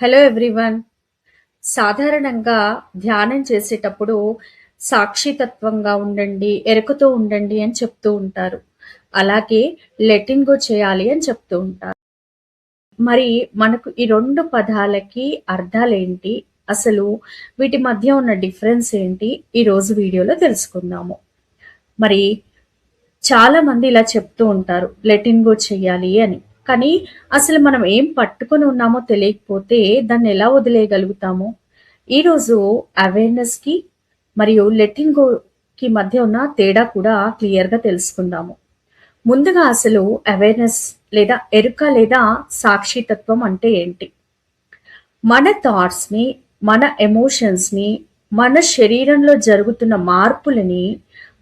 Hello everyone సాధారణంగా ధ్యానం చేసేటప్పుడు సాక్షితత్వంగా ఉండండి ఎరుకతో ఉండండి అని చెప్తూ ఉంటారు. అలాగే లెటిన్ చేయాలి అని చెప్తూ ఉంటారు. మరి మనకు ఈ రెండు పదాలకి అర్థాలేంటి? అసలు వీటి మధ్య ఉన్న డిఫరెన్స్ ఏంటి? ఈ రోజు వీడియోలో తెలుసుకుందాము. మరి చాలా మంది ఇలా చెప్తూ ఉంటారు లెటింగో చేయాలి అని. కానీ అసలు మనం ఏం పట్టుకొని ఉన్నామో తెలియకపోతే దాన్ని ఎలా వదిలేయగలుగుతాము? ఈరోజు అవేర్నెస్కి మరియు లెటిన్ మధ్య ఉన్న తేడా కూడా క్లియర్గా తెలుసుకుందాము. ముందుగా అసలు అవేర్నెస్ లేదా ఎరుక లేదా సాక్షితత్వం అంటే ఏంటి? మన థాట్స్ని మన ఎమోషన్స్ని మన శరీరంలో జరుగుతున్న మార్పులని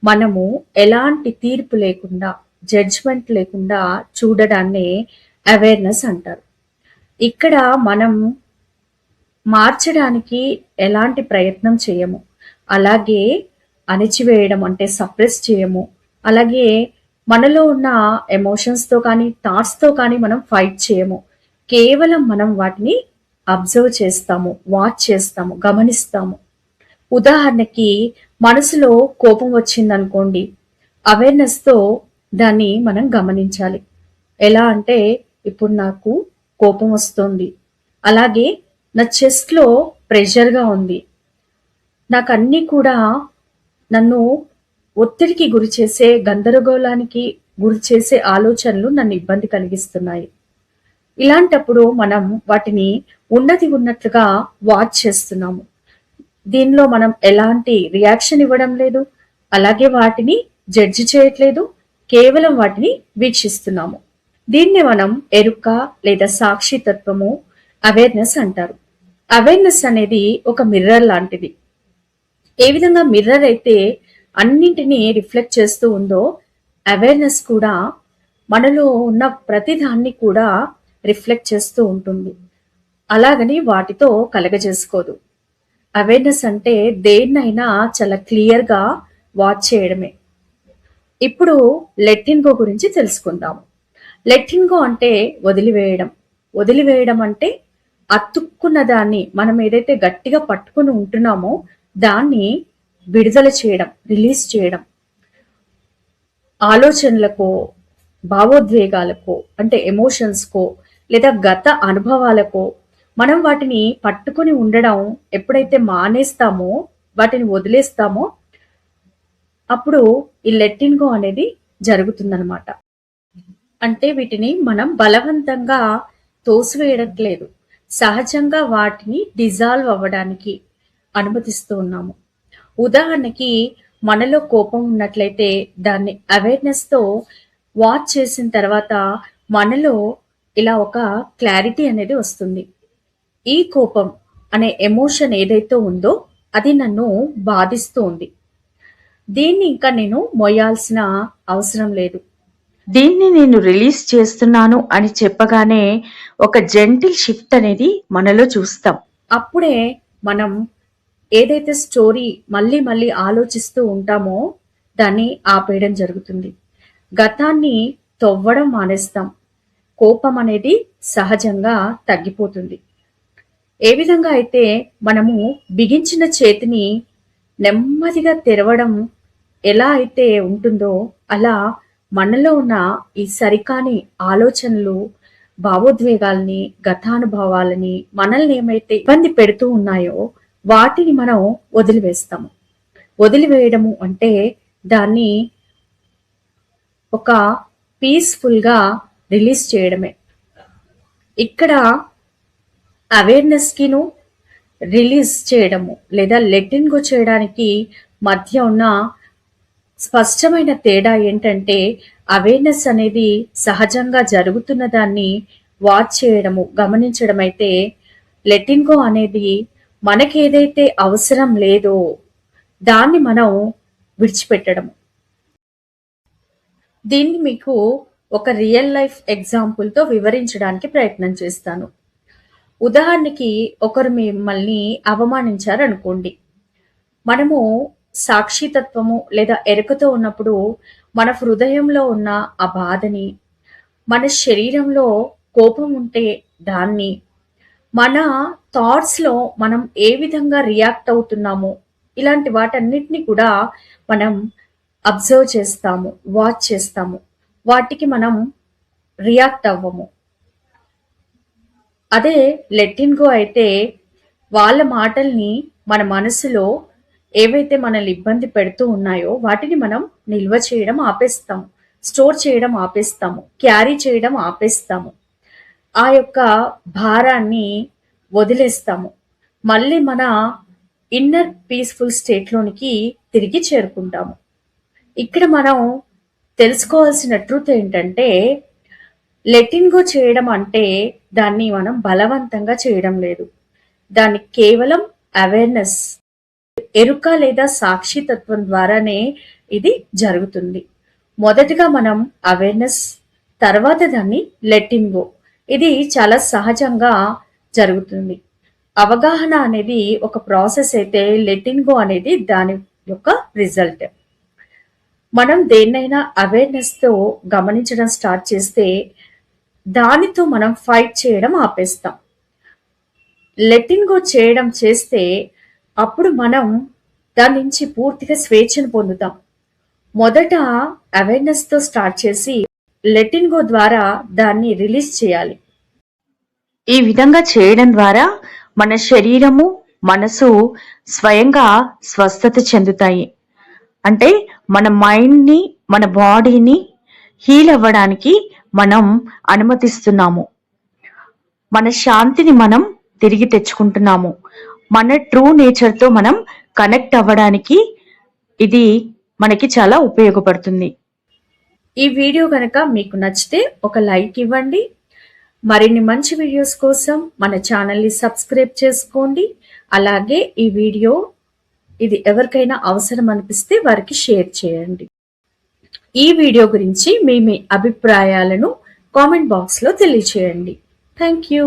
మనము ఎలాంటి తీర్పు లేకుండా జడ్జ్మెంట్ లేకుండా చూడడాన్ని అవేర్నెస్ అంటారు. ఇక్కడ మనం మార్చడానికి ఎలాంటి ప్రయత్నం చేయము. అలాగే అణిచివేయడం అంటే సప్రెస్ చేయము. అలాగే మనలో ఉన్న ఎమోషన్స్తో కానీ థాట్స్తో కానీ మనం ఫైట్ చేయము. కేవలం మనం వాటిని అబ్జర్వ్ చేస్తాము వాచ్ చేస్తాము గమనిస్తాము. ఉదాహరణకి మనసులో కోపం వచ్చిందనుకోండి అవేర్నెస్తో దాన్ని మనం గమనించాలి. ఎలా అంటే ఇప్పుడు నాకు కోపం వస్తుంది. అలాగే నా చెస్ట్లో ప్రెషర్గా ఉంది. నాకు అన్నీ కూడా నన్ను ఒత్తిడికి గురి చేసే గందరగోళానికి గురి చేసే ఆలోచనలు నన్ను ఇబ్బంది కలిగిస్తున్నాయి. ఇలాంటప్పుడు మనం వాటిని ఉన్నది ఉన్నట్లుగా వాచ్ చేస్తున్నాము. దీనిలో మనం ఎలాంటి రియాక్షన్ ఇవ్వడం లేదు. అలాగే వాటిని జడ్జి చేయట్లేదు. కేవలం వాటిని వీక్షిస్తున్నాము. దీన్ని మనం ఎరుక లేదా సాక్షితత్వము అవేర్నెస్ అంటారు. అవేర్నెస్ అనేది ఒక మిర్రర్ లాంటిది. ఏ విధంగా మిర్రర్ అయితే అన్నింటినీ రిఫ్లెక్ట్ చేస్తూ ఉందో అవేర్నెస్ కూడా మనలో ఉన్న ప్రతిదాన్ని కూడా రిఫ్లెక్ట్ చేస్తూ ఉంటుంది. అలాగని వాటితో కలగజేసుకోదు. అవేర్నెస్ అంటే దేన్నైనా చాలా క్లియర్గా వాచ్ చేయడమే. ఇప్పుడు లెట్టిన్గో గురించి తెలుసుకుందాము లెట్టిన్గో అంటే వదిలివేయడం. వదిలివేయడం అంటే అతుక్కున్న దాన్ని మనం ఏదైతే గట్టిగా పట్టుకుని ఉంటున్నామో దాన్ని విడుదల చేయడం రిలీజ్ చేయడం. ఆలోచనలకో భావోద్వేగాలకో అంటే ఎమోషన్స్కో లేదా గత అనుభవాలకో మనం వాటిని పట్టుకొని ఉండడం ఎప్పుడైతే మానేస్తామో వాటిని వదిలేస్తామో అప్పుడు ఈ లెట్టిన్ గో అనేది జరుగుతుందనమాట అంటే వీటిని మనం బలవంతంగా తోసివేయట్లేదు. సహజంగా వాటిని డిజాల్వ్ అవ్వడానికి అనుమతిస్తూ ఉన్నాము. ఉదాహరణకి మనలో కోపం ఉన్నట్లయితే దాన్ని అవేర్నెస్తో వాచ్ చేసిన తర్వాత మనలో ఇలా ఒక క్లారిటీ అనేది వస్తుంది. ఈ కోపం అనే ఎమోషన్ ఏదైతే ఉందో అది నన్ను బాధిస్తూ ఉంది. దీన్ని ఇంకా నేను మొయ్యాల్సిన అవసరం లేదు. దీన్ని నేను రిలీజ్ చేస్తున్నాను అని చెప్పగానే ఒక జెంటిల్ షిఫ్ట్ అనేది మనలో చూస్తాం. అప్పుడే మనం ఏదైతే స్టోరీ మళ్ళీ మళ్ళీ ఆలోచిస్తూ ఉంటామో దాన్ని ఆపేయడం జరుగుతుంది. గతాన్ని తవ్వడం మానేస్తాం. కోపం అనేది సహజంగా తగ్గిపోతుంది. ఏ విధంగా అయితే మనము బిగించిన చేతిని నెమ్మదిగా తెరవడం ఎలా అయితే ఉంటుందో అలా మనలో ఉన్న ఈ సరికాని ఆలోచనలు భావోద్వేగాల్ని గతానుభవాలని మనల్ని ఏమైతే ఇబ్బంది పెడుతూ ఉన్నాయో వాటిని మనం వదిలివేస్తాము. వదిలివేయడము అంటే దాన్ని ఒక పీస్ఫుల్గా రిలీజ్ చేయడమే. ఇక్కడ అవేర్నెస్కిను రిలీజ్ చేయడము లేదా లెట్టిన్ గో చేయడానికి మధ్య ఉన్న స్పష్టమైన తేడా ఏంటంటే అవేర్నెస్ అనేది సహజంగా జరుగుతున్న దాన్ని వాచ్ చేయడము గమనించడం అయితే లెట్టిన్ గో అనేది మనకి ఏదైతే అవసరం లేదో దాన్ని మనం విడిచిపెట్టడము. దీన్ని మీకు ఒక రియల్ లైఫ్ ఎగ్జాంపుల్తో వివరించడానికి ప్రయత్నం చేస్తాను. ఉదాహరణకి ఒకరు మిమ్మల్ని అవమానించారనుకోండి మనము సాక్షితత్వము లేదా ఎరుకతో ఉన్నప్పుడు మన హృదయంలో ఉన్న ఆ బాధని మన శరీరంలో కోపం ఉంటే దాన్ని మన థాట్స్‌లో మనం ఏ విధంగా రియాక్ట్ అవుతున్నామో, ఇలాంటి వాటన్నిటిని కూడా మనం అబ్జర్వ్ చేస్తాము. వాచ్ చేస్తాము. వాటికి మనం రియాక్ట్ అవ్వము. అదే లెట్ అయితే వాళ్ళ మాటల్ని మన మనసులో ఏవైతే మనల్ని ఇబ్బంది పెడుతూ ఉన్నాయో వాటిని మనం నిల్వ చేయడం ఆపేస్తాము. స్టోర్ చేయడం ఆపేస్తాము. క్యారీ చేయడం ఆపేస్తాము. ఆ యొక్క భారాన్ని వదిలేస్తాము. మళ్ళీ మన ఇన్నర్ పీస్‌ఫుల్ స్టేట్‌లోనికి తిరిగి చేరుకుంటాము. ఇక్కడ మనం తెలుసుకోవాల్సిన ట్రూత్ ఏంటంటే, లెట్టింగ్ గో చేయడం అంటే దాన్ని మనం బలవంతంగా చేయడం లేదు. దాన్ని కేవలం అవేర్‌నెస్ ఎరుక లేదా సాక్షితత్వం ద్వారానే ఇది జరుగుతుంది. మొదటగా మనం అవేర్‌నెస్ తర్వాత దాన్ని లెట్టింగ్ గో ఇది చాలా సహజంగా జరుగుతుంది. అవగాహన అనేది ఒక ప్రాసెస్ అయితే లెట్టింగ్ గో అనేది దాని యొక్క రిజల్ట్. మనం దేన్నైనా అవేర్‌నెస్‌తో గమనించడం స్టార్ట్ చేస్తే దానితో మనం ఫైట్ చేయడం ఆపేస్తాం. లెట్టింగ్ గో చేయడం చేస్తే అప్పుడు మనం దాని నుంచి పూర్తిగా స్వేచ్ఛను పొందుతాం. మొదట అవేర్‌నెస్‌తో స్టార్ట్ చేసి లెట్టింగ్ గో ద్వారా దాన్ని రిలీజ్ చేయాలి. ఈ విధంగా చేయడం ద్వారా మన శరీరము, మనసు స్వయంగా స్వస్థత చెందుతాయి. అంటే మన మైండ్‌ని, మన బాడీని హీల్ అవ్వడానికి మనం అనుమతిస్తున్నాము. మన శాంతిని మనం తిరిగి తెచ్చుకుంటున్నాము. మన ట్రూ నేచర్‌తో మనం కనెక్ట్ అవ్వడానికి ఇది మనకి చాలా ఉపయోగపడుతుంది. ఈ వీడియో కనుక మీకు నచ్చితే ఒక లైక్ ఇవ్వండి. మరిన్ని మంచి వీడియోస్ కోసం మన ఛానల్‌ని సబ్స్క్రైబ్ చేసుకోండి. అలాగే ఈ వీడియో ఇది ఎవరికైనా అవసరం అనిపిస్తే వారికి షేర్ చేయండి. ఈ వీడియో గురించి మీ మీ అభిప్రాయాలను కామెంట్ బాక్స్‌లో తెలియచేయండి. Thank you.